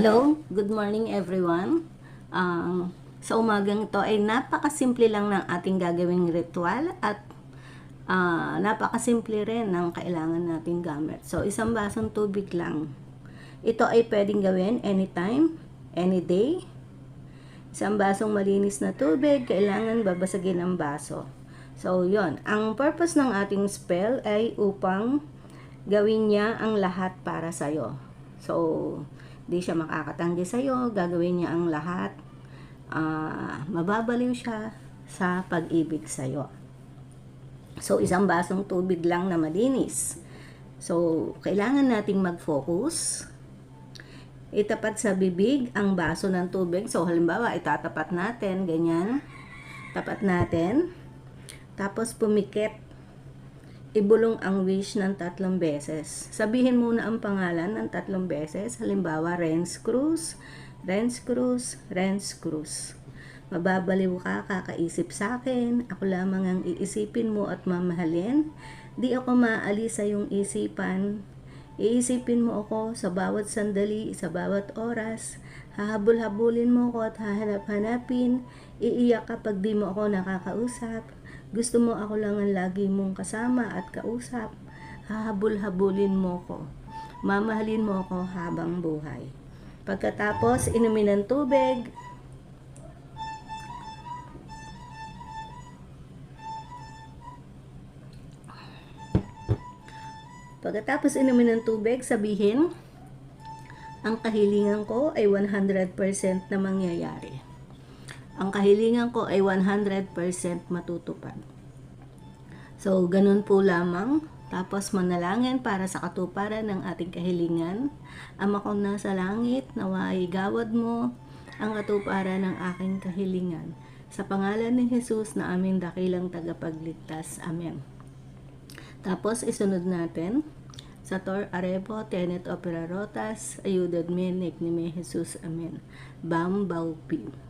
Hello, good morning everyone. Um, sa umagang ito ay napakasimple lang ng ating gagawing ritual at ah, napakasimple rin ng kailangan nating gamit. So, isang basong tubig lang. Ito ay pwedeng gawin anytime, any day. Isang basong malinis na tubig, kailangan babasagin ang baso. So, yon. Ang purpose ng ating spell ay upang gawin niya ang lahat para sa'yo. So, di siya makakatanggi sa'yo, gagawin niya ang lahat. Ah, mababaliw siya sa pag-ibig sa'yo. So, isang basong tubig lang na malinis. So, kailangan nating mag-focus. Itapat sa bibig ang baso ng tubig. So, halimbawa, itatapat natin, ganyan. Tapat natin. Tapos, pumikit ibulong ang wish ng tatlong beses. Sabihin muna ang pangalan ng tatlong beses. Halimbawa, Renz Cruz, Renz Cruz, Renz Cruz. Mababaliw ka, kakaisip sa akin. Ako lamang ang iisipin mo at mamahalin. Di ako maalis sa iyong isipan. Iisipin mo ako sa bawat sandali, sa bawat oras. Hahabol-habulin mo ako at hahanap-hanapin. Iiyak kapag di mo ako nakakausap. Gusto mo ako lang ang lagi mong kasama at kausap. Hahabol-habulin mo ko. Mamahalin mo ako habang buhay. Pagkatapos, inumin ng tubig. Pagkatapos inumin ng tubig, sabihin, ang kahilingan ko ay 100% na mangyayari. Ang kahilingan ko ay 100% matutupad. So, ganun po lamang. Tapos manalangin para sa katuparan ng ating kahilingan. Ama kong nasa langit, naway gawad mo ang katuparan ng aking kahilingan. Sa pangalan ni Jesus na aming dakilang tagapagligtas. Amen. Tapos isunod natin sa Tor Arebo, Tenet Opera Rotas, Ayudad Menek ni May Jesus. Amen. Bam Baupi.